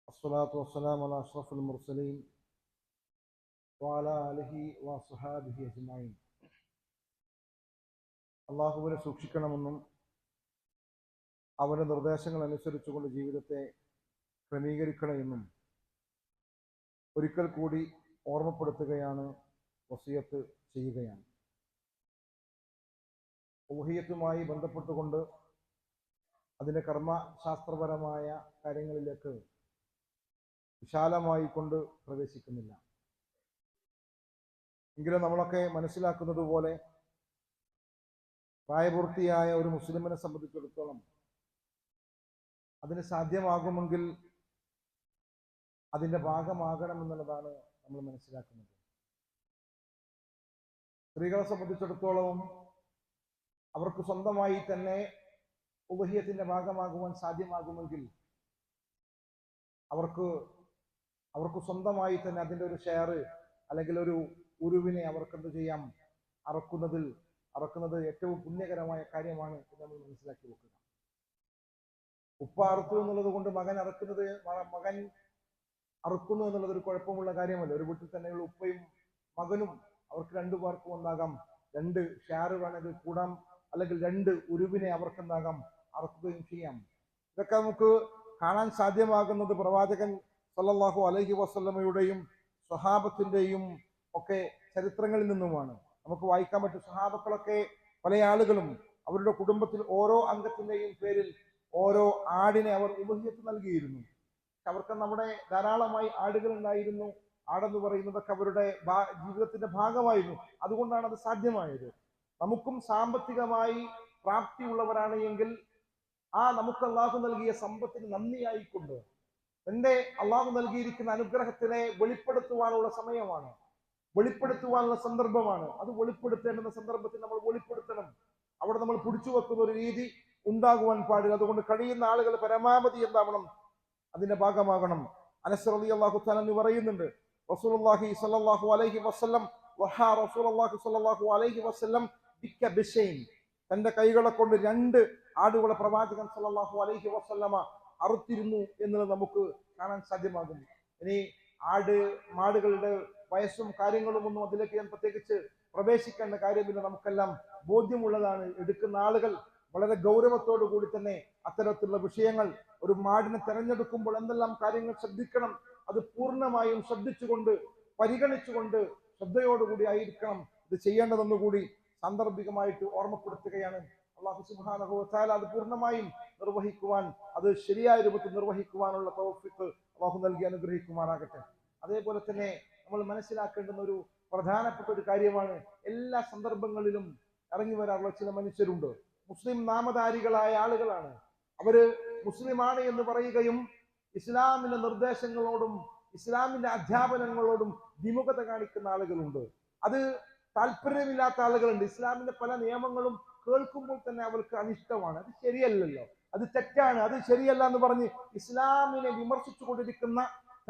الصلاة والسلام على أشرف المرسلين وعلى آله وصحابه أجمعين അള്ളാഹുവിനെ സൂക്ഷിക്കണമെന്നും അവന്റെ നിർദ്ദേശങ്ങൾ അനുസരിച്ചുകൊണ്ട് ജീവിതത്തെ ക്രമീകരിക്കണമെന്നും ഒരിക്കൽ കൂടി ഓർമ്മപ്പെടുത്തുകയാണ് വസിയത്ത് ചെയ്യുകയാണ് ഊഹിയത്തുമായി ബന്ധപ്പെട്ടുകൊണ്ട് അതിൻ്റെ കർമ്മശാസ്ത്രപരമായ കാര്യങ്ങളിലേക്ക് വിശാലമായി കൊണ്ട് പ്രവേശിക്കുന്നില്ല. എങ്കിലും നമ്മളൊക്കെ മനസ്സിലാക്കുന്നത് പോലെ പ്രായപൂർത്തിയായ ഒരു മുസ്ലിമിനെ സംബന്ധിച്ചിടത്തോളം അതിന് സാധ്യമാകുമെങ്കിൽ അതിന്റെ ഭാഗമാകണം എന്നുള്ളതാണ് നമ്മൾ മനസ്സിലാക്കുന്നത്. സ്ത്രീകളെ സംബന്ധിച്ചിടത്തോളവും അവർക്ക് സ്വന്തമായി തന്നെ ഉപഹിയത്തിന്റെ ഭാഗമാകുവാൻ സാധ്യമാകുമെങ്കിൽ അവർക്ക് അവർക്ക് സ്വന്തമായി തന്നെ അതിന്റെ ഒരു ഷെയർ അല്ലെങ്കിൽ ഒരു ഉരുവിനെ അവർക്ക് എന്ത് ചെയ്യാം? അറക്കുന്നതിൽ അറക്കുന്നത് ഏറ്റവും പുണ്യകരമായ കാര്യമാണ് എന്ന് നമ്മൾ മനസ്സിലാക്കി വെക്കുക. ഉപ്പ അറുത്തു എന്നുള്ളത് കൊണ്ട് മകൻ അറക്കുന്നത് മകൻ അറുക്കുന്നു എന്നുള്ളത് ഒരു കുഴപ്പമുള്ള കാര്യമല്ല. ഒരു വീട്ടിൽ തന്നെയുള്ള ഉപ്പയും മകനും അവർക്ക് രണ്ടു പേർക്കും ഉണ്ടാകാം രണ്ട് ഷെയർ വേണമെങ്കിൽ കൂടാം. അല്ലെങ്കിൽ രണ്ട് ഉരുവിനെ അവർക്ക് എന്താകാം? അറക്കുകയും ചെയ്യാം. ഇതൊക്കെ നമുക്ക് കാണാൻ സാധ്യമാകുന്നത് പ്രവാചകൻ സല്ലല്ലാഹു അലഹി വസല്ലമയുടെയും സ്വഹാബത്തിന്റെയും ഒക്കെ ചരിത്രങ്ങളിൽ നിന്നുമാണ്. നമുക്ക് വായിക്കാൻ പറ്റും സ്വഹാബക്കളൊക്കെ പല ആളുകളും അവരുടെ കുടുംബത്തിൽ ഓരോ അംഗത്തിന്റെയും പേരിൽ ഓരോ ആടിനെ അവർ ഉപഹിയത്ത് നൽകിയിരുന്നു. അവർക്ക് നമ്മുടെ ധാരാളമായി ആടുകൾ ഉണ്ടായിരുന്നു. ആടെന്ന് പറയുന്നതൊക്കെ അവരുടെ ജീവിതത്തിന്റെ ഭാഗമായിരുന്നു. അതുകൊണ്ടാണ് അത് സാധ്യമായത്. നമുക്കും സാമ്പത്തികമായി പ്രാപ്തിയുള്ളവരാണ് എങ്കിൽ ആ നമുക്ക് അള്ളാഹു നൽകിയ സമ്പത്തിന് നന്ദിയായിക്കൊണ്ട് എന്റെ അള്ളാഹു നൽകിയിരിക്കുന്ന അനുഗ്രഹത്തിനെ വെളിപ്പെടുത്തുവാനുള്ള സമയമാണ്. വെളിപ്പെടുത്തുവാനുള്ള സന്ദർഭമാണ്. അത് വെളിപ്പെടുത്തേണ്ടുന്ന സന്ദർഭത്തിൽ നമ്മൾ വെളിപ്പെടുത്തണം. അവിടെ നമ്മൾ പിടിച്ചു വെക്കുന്ന ഒരു രീതി ഉണ്ടാകുവാൻ പാടില്ല. അതുകൊണ്ട് കഴിയുന്ന ആളുകൾ പരമാവധി എന്താവണം? അതിന്റെ ഭാഗമാകണം. അനസ് അലി അള്ളാഹു എന്ന് പറയുന്നുണ്ട് റസൂലുള്ളാഹി സ്വല്ലല്ലാഹു അലൈഹി വസല്ലം വഹാ റസൂലുള്ളാഹി സ്വല്ലല്ലാഹു അലൈഹി വസല്ലം തന്റെ കൈകളെ കൊണ്ട് രണ്ട് ആടുകളെ പ്രവാചകൻ സ്വല്ലല്ലാഹു അലൈഹി വസല്ലമ അറുത്തിരുന്നു എന്നുള്ളത് നമുക്ക് കാണാൻ സാധ്യമാകും ഇനി ആട് മാടുകളുടെ വയസ്സും കാര്യങ്ങളും ഒന്നും അതിലേക്ക് ഞാൻ പ്രത്യേകിച്ച് പ്രവേശിക്കേണ്ട കാര്യമില്ല. നമുക്കെല്ലാം ബോധ്യമുള്ളതാണ്. എടുക്കുന്ന ആളുകൾ വളരെ ഗൗരവത്തോടു കൂടി തന്നെ അത്തരത്തിലുള്ള വിഷയങ്ങൾ ഒരു മാടിനെ തെരഞ്ഞെടുക്കുമ്പോൾ എന്തെല്ലാം കാര്യങ്ങൾ ശ്രദ്ധിക്കണം അത് പൂർണമായും ശ്രദ്ധിച്ചുകൊണ്ട് പരിഗണിച്ചുകൊണ്ട് ശ്രദ്ധയോടുകൂടി ആയിരിക്കണം ഇത് ചെയ്യേണ്ടതെന്നുകൂടി സാന്ദർഭികമായിട്ട് ഓർമ്മപ്പെടുത്തുകയാണ്. അള്ളാഹു വതആല അത് പൂർണമായും നിർവഹിക്കുവാൻ അത് ശരിയായ രൂപത്തിൽ നിർവഹിക്കുവാനുള്ള തൗഫീഖ് അള്ളാഹു നൽകി അനുഗ്രഹിക്കുമാറാകട്ടെ. അതേപോലെ തന്നെ നമ്മൾ മനസ്സിലാക്കേണ്ടുന്ന ഒരു പ്രധാനപ്പെട്ട ഒരു കാര്യമാണ് എല്ലാ സന്ദർഭങ്ങളിലും ഇറങ്ങി വരാറുള്ള ചില മനുഷ്യരുണ്ട്. മുസ്ലിം നാമധാരികളായ ആളുകളാണ്. അവർ മുസ്ലിമാണ് എന്ന് പറയുകയും ഇസ്ലാമിന്റെ നിർദ്ദേശങ്ങളോടും ഇസ്ലാമിന്റെ അധ്യാപനങ്ങളോടും വിമുഖത കാണിക്കുന്ന ആളുകളുണ്ട്. അത് താല്പര്യമില്ലാത്ത ആളുകളുണ്ട്. ഇസ്ലാമിന്റെ പല നിയമങ്ങളും കേൾക്കുമ്പോൾ തന്നെ അവർക്ക് അനിഷ്ടമാണ്. അത് ശരിയല്ലല്ലോ. അത് തെറ്റാണ് അത് ശരിയല്ല എന്ന് പറഞ്ഞ് ഇസ്ലാമിനെ വിമർശിച്ചു കൊണ്ടിരിക്കുന്ന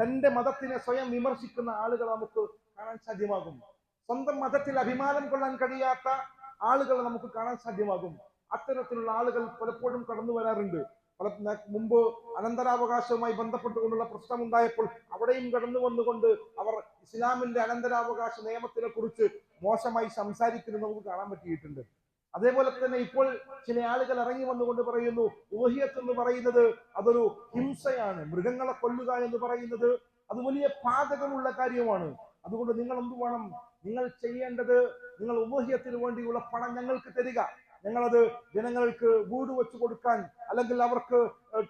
തന്റെ മതത്തിനെ സ്വയം വിമർശിക്കുന്ന ആളുകൾ നമുക്ക് കാണാൻ സാധ്യമാകും. സ്വന്തം മതത്തിൽ അഭിമാനം കൊള്ളാൻ കഴിയാത്ത ആളുകൾ നമുക്ക് കാണാൻ സാധ്യമാകും. അത്തരത്തിലുള്ള ആളുകൾ പലപ്പോഴും കടന്നു വരാറുണ്ട്. മുമ്പ് അനന്തരാവകാശവുമായി ബന്ധപ്പെട്ടുകൊണ്ടുള്ള പ്രശ്നം ഉണ്ടായപ്പോൾ അവിടെയും കടന്നു വന്നുകൊണ്ട് അവർ ഇസ്ലാമിന്റെ അനന്തരാവകാശ നിയമത്തിനെ കുറിച്ച് മോശമായി സംസാരിക്കുന്നത് നമുക്ക് കാണാൻ പറ്റിയിട്ടുണ്ട്. അതേപോലെ തന്നെ ഇപ്പോൾ ചില ആളുകൾ ഇറങ്ങി വന്നുകൊണ്ട് പറയുന്നു ഊഹിയത്ത് എന്ന് പറയുന്നത് അതൊരു ഹിംസയാണ് മൃഗങ്ങളെ കൊല്ലുക എന്ന് പറയുന്നത് അത് വലിയ പാതകമുള്ള കാര്യമാണ്. അതുകൊണ്ട് നിങ്ങൾ എന്തു വേണം? നിങ്ങൾ ചെയ്യേണ്ടത് നിങ്ങൾ ഊഹ്യത്തിന് വേണ്ടിയുള്ള പണം ഞങ്ങൾക്ക് തരിക. ഞങ്ങളത് ജനങ്ങൾക്ക് വീട് വെച്ചു കൊടുക്കാൻ അല്ലെങ്കിൽ അവർക്ക്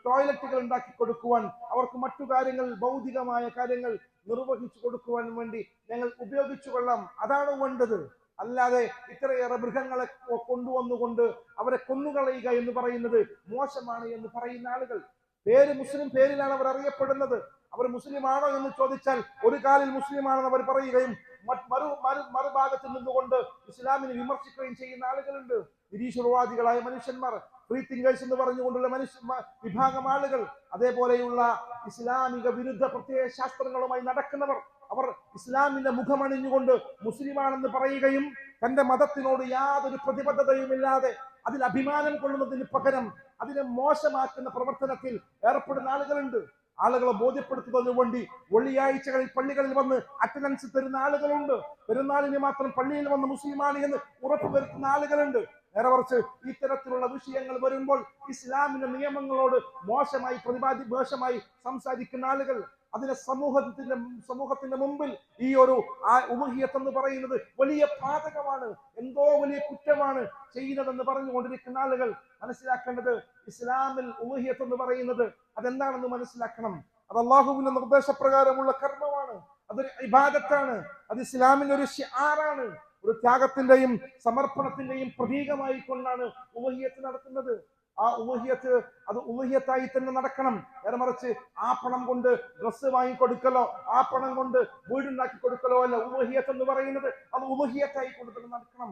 ടോയ്ലറ്റുകൾ ഉണ്ടാക്കി കൊടുക്കുവാൻ അവർക്ക് മറ്റു കാര്യങ്ങൾ ഭൗതികമായ കാര്യങ്ങൾ നിർവഹിച്ചു കൊടുക്കുവാൻ വേണ്ടി ഞങ്ങൾ ഉപയോഗിച്ചു കൊള്ളാം. അതാണ് വേണ്ടത്. അല്ലാതെ ഇത്രയേറെ മൃഗങ്ങളെ കൊണ്ടുവന്നുകൊണ്ട് അവരെ കൊന്നുകളയുക എന്ന് പറയുന്നത് മോശമാണ് എന്ന് പറയുന്ന ആളുകൾ. പേര് മുസ്ലിം പേരിലാണ് അവർ അറിയപ്പെടുന്നത്. അവർ മുസ്ലിമാണോ എന്ന് ചോദിച്ചാൽ ഒരു കാലിൽ മുസ്ലിമാണെന്ന് അവർ പറയുകയും മറു മറു മറുഭാഗത്ത് നിന്നുകൊണ്ട് ഇസ്ലാമിനെ വിമർശിക്കുകയും ചെയ്യുന്ന ആളുകളുണ്ട്. നിരീശ്വരവാദികളായ മനുഷ്യന്മാർ ഫ്രീ തിങ്കേഴ്സ് എന്ന് പറഞ്ഞുകൊണ്ടുള്ള മനുഷ്യ വിഭാഗം ആളുകൾ. അതേപോലെയുള്ള ഇസ്ലാമിക വിരുദ്ധ പ്രത്യയ ശാസ്ത്രങ്ങളുമായി നടക്കുന്നവർ. അവർ ഇസ്ലാമിന്റെ മുഖമണിഞ്ഞുകൊണ്ട് മുസ്ലിമാണെന്ന് പറയുകയും തന്റെ മതത്തിനോട് യാതൊരു പ്രതിബദ്ധതയുമില്ലാതെ അതിൽ അഭിമാനം കൊള്ളുന്നതിന് പകരം അതിനെ മോശമാക്കുന്ന പ്രവർത്തനത്തിൽ ഏർപ്പെടുന്ന ആളുകളുണ്ട്. ആളുകളെ ബോധ്യപ്പെടുത്തുന്നതിന് വേണ്ടി വെള്ളിയാഴ്ചകളിൽ പള്ളികളിൽ വന്ന് അറ്റൻഡൻസ് തരുന്ന ആളുകളുണ്ട്. പെരുന്നാളിന് മാത്രം പള്ളിയിൽ വന്ന് മുസ്ലിമാണ് എന്ന് ഉറപ്പുവരുത്തുന്ന ആളുകളുണ്ട്. നേരെ കുറച്ച് ഇത്തരത്തിലുള്ള വിഷയങ്ങൾ വരുമ്പോൾ ഇസ്ലാമിന്റെ നിയമങ്ങളോട് മോശമായി പ്രതിപാദി മോശമായി സംസാരിക്കുന്ന ആളുകൾ അതിനെ സമൂഹത്തിന്റെ സമൂഹത്തിന്റെ മുമ്പിൽ ഈ ഒരു ആ ഉപഹിയത്ത് എന്ന് പറയുന്നത് വലിയ പാതകമാണ്. എന്തോ വലിയ കുറ്റമാണ് ചെയ്യുന്നതെന്ന് പറഞ്ഞുകൊണ്ടിരിക്കുന്ന ആളുകൾ മനസ്സിലാക്കേണ്ടത് ഇസ്ലാമിൽ ഉപഹിയത്ത് എന്ന് പറയുന്നത് അതെന്താണെന്ന് മനസ്സിലാക്കണം. അത് അള്ളാഹുവിന്റെ നിർദ്ദേശപ്രകാരമുള്ള കർമ്മമാണ്. അതൊരു ഇബാദത്താണ്. അത് ഇസ്ലാമിന്റെ ഒരു ഷിആറാണ് ഒരു ത്യാഗത്തിന്റെയും സമർപ്പണത്തിന്റെയും പ്രതീകമായി കൊണ്ടാണ് ഉമഹിയത്ത് നടത്തുന്നത് ആ ഉമഹിയത്ത് അത് ഉമഹിയത്തായി തന്നെ നടക്കണം. നേരെ മറിച്ച് ആ പണം കൊണ്ട് ഡ്രസ്സ് വാങ്ങിക്കൊടുക്കലോ ആ പണം കൊണ്ട് വീടുണ്ടാക്കി കൊടുക്കലോ അല്ല ഉമഹിയത്ത് എന്ന് പറയുന്നത് അത് ഉമഹിയത്തായി കൊണ്ട് തന്നെ നടക്കണം.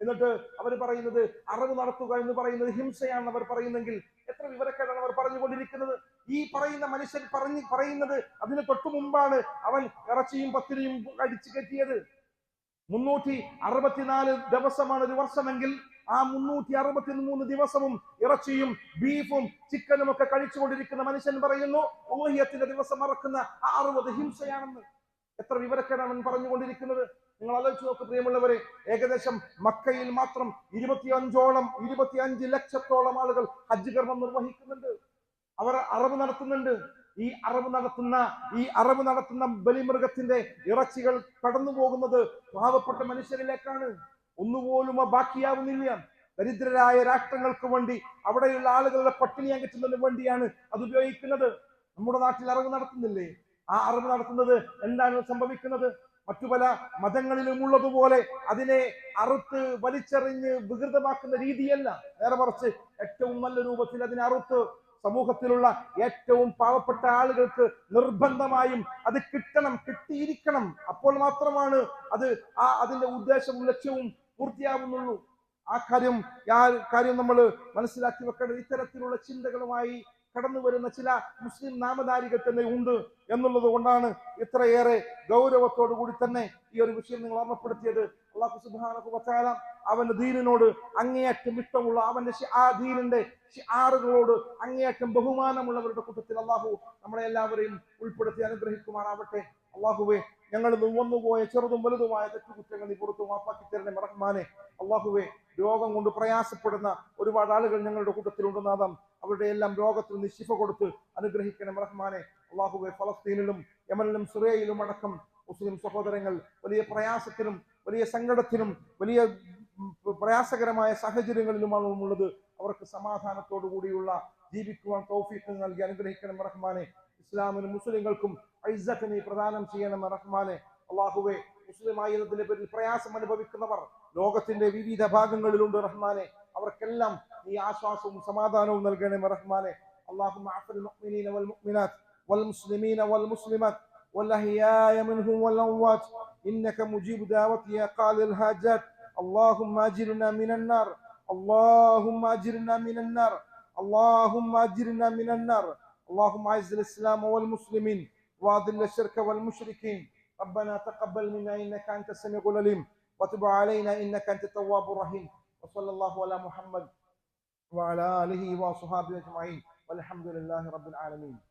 എന്നിട്ട് അവർ പറയുന്നത് അറിവ് നടത്തുക എന്ന് പറയുന്നത് ഹിംസയാണെന്ന് അവർ പറയുന്നെങ്കിൽ എത്ര വിവരക്കേടാണ് അവർ പറഞ്ഞുകൊണ്ടിരിക്കുന്നത്? ഈ പറയുന്ന മനുഷ്യൻ പറഞ്ഞ് പറയുന്നത് അതിന് തൊട്ടു മുമ്പാണ് അവൻ ഇറച്ചിയും പത്തിരിയും അടിച്ചു കെട്ടിയത്. മുന്നൂറ്റി അറുപത്തിനാല് ദിവസമാണ് ഒരു വർഷമെങ്കിൽ ആ മുന്നൂറ്റി അറുപത്തി മൂന്ന് ദിവസവും ഇറച്ചിയും ബീഫും ചിക്കനും ഒക്കെ കഴിച്ചുകൊണ്ടിരിക്കുന്ന മനുഷ്യൻ പറയുന്നു ഓഹിയത്തിന്റെ ദിവസം മറക്കുന്ന ആ അറുപത് ഹിംസയാണെന്ന്. എത്ര വിവരക്കേടാണ് അവൻ പറഞ്ഞുകൊണ്ടിരിക്കുന്നത്? നിങ്ങൾ ആലോചിച്ച് നോക്ക് പ്രിയമുള്ളവരെ ഏകദേശം മക്കയിൽ മാത്രം ഇരുപത്തിയഞ്ചോളം ഇരുപത്തിയഞ്ച് ലക്ഷത്തോളം ആളുകൾ ഹജ്ജ് കർമ്മം നിർവഹിക്കുന്നുണ്ട്. അവർ അറിവ് നടത്തുന്നുണ്ട്. ഈ അറവ് നടത്തുന്ന ഈ അറവ് നടത്തുന്ന ബലിമൃഗത്തിന്റെ ഇറച്ചികൾ കടന്നു പോകുന്നത് പാവപ്പെട്ട മനുഷ്യരിലേക്കാണ്. ഒന്നുപോലും ബാക്കിയാവുന്നില്ല. ദരിദ്രരായ രാഷ്ട്രങ്ങൾക്ക് വേണ്ടി അവിടെയുള്ള ആളുകളുടെ പട്ടിണി അകറ്റുന്നതിന് വേണ്ടിയാണ് അത് ഉപയോഗിക്കുന്നത്. നമ്മുടെ നാട്ടിൽ അറിവ് നടത്തുന്നില്ലേ? ആ അറിവ് നടത്തുന്നത് എന്താണ് സംഭവിക്കുന്നത്? മറ്റു പല മതങ്ങളിലും ഉള്ളതുപോലെ അതിനെ അറുത്ത് വലിച്ചെറിഞ്ഞ് വികൃതമാക്കുന്ന രീതിയല്ല. നേരെ മറിച്ച് ഏറ്റവും നല്ല രൂപത്തിൽ അതിനെ അറുത്ത് സമൂഹത്തിലുള്ള ഏറ്റവും പാവപ്പെട്ട ആളുകൾക്ക് നിർബന്ധമായും അത് കിട്ടണം കിട്ടിയിരിക്കണം. അപ്പോൾ മാത്രമാണ് അത് ആ അതിന്റെ ഉദ്ദേശവും ലക്ഷ്യവും പൂർത്തിയാവുന്നുള്ളൂ. ആ കാര്യം ആ കാര്യം നമ്മൾ മനസ്സിലാക്കി വെക്കേണ്ടത് ഇത്തരത്തിലുള്ള ചിന്തകളുമായി കടന്നു വരുന്ന ചില മുസ്ലിം നാമധാരികൾ തന്നെ ഉണ്ട് എന്നുള്ളത് കൊണ്ടാണ് ഇത്രയേറെ ഗൗരവത്തോടു കൂടി തന്നെ ഈ ഒരു വിഷയം നിങ്ങൾ ഓർമ്മപ്പെടുത്തിയത്. അള്ളാഹു വതആല അവന്റെ ദീനിനോട് അങ്ങേയറ്റം ഇഷ്ടമുള്ള അവന്റെ ആ ദീനിന്റെ ആറുകളോട് അങ്ങേയറ്റം ബഹുമാനമുള്ളവരുടെ കൂട്ടത്തിൽ അള്ളാഹു നമ്മളെ എല്ലാവരെയും ഉൾപ്പെടുത്തി അനുഗ്രഹിക്കുമാറാവട്ടെ. അള്ളാഹുവെ ഞങ്ങൾ വന്നുപോയ ചെറുതും വലുതുമായ തെറ്റുകുറ്റങ്ങൾ നീ പുറത്തു മാപ്പാക്കി തരണേ റഹ്മാനെ. അള്ളാഹുവെ രോഗം കൊണ്ട് പ്രയാസപ്പെടുന്ന ഒരുപാട് ആളുകൾ ഞങ്ങളുടെ കൂട്ടത്തിലുണ്ട് നാദം അവരുടെ എല്ലാം രോഗത്തിൽ നിശിഫ കൊടുത്ത് അനുഗ്രഹിക്കണം റഹ്മാനെ. അള്ളാഹുവെ ഫലസ്തീനിലും യമനിലും സിറിയയിലും അടക്കം മുസ്ലിം സഹോദരങ്ങൾ വലിയ പ്രയാസത്തിനും വലിയ സങ്കടത്തിനും വലിയ പ്രയാസകരമായ സാഹചര്യങ്ങളിലുമാണ് ഉള്ളത്. അവർക്ക് സമാധാനത്തോടു കൂടിയുള്ള ജീവിക്കുവാൻ തൗഫീഖ് നൽകി അനുഗ്രഹിക്കണം റഹ്മാനെ. ഇസ്ലാമിനും മുസ്ലിങ്ങൾക്കും ഐസഖിനെ പ്രദാനം ചെയ്യണം റഹ്മാനെ. അള്ളാഹുവെ മുസ്ലിമായതിന്റെ പേരിൽ പ്രയാസം അനുഭവിക്കുന്നവർ ലോകത്തിന്റെ വിവിധ ഭാഗങ്ങളിലുണ്ട് റഹ്മാനെ അവർക്കെല്ലാം നീ ആശ്വാസവും സമാധാനവും നൽകണമേ റഹ്മാനെ اللهم اعف المؤمنين والمؤمنات والمسلمين والمسلمات والأحياء منهم والأموات إنك مجيب دعوة يا قاضي الحاجات اللهم أجرنا من النار اللهم أجرنا من النار اللهم أجرنا من النار اللهم أعز الإسلام والمسلمين وأذل الشرك والمشركين ربنا تقبل منا إنك أنت السميع العليم وتب علينا إنك أنت التواب الرحيم. وصلى الله على محمد وعلى آله وصحبه أجمعين. والحمد لله رب العالمين.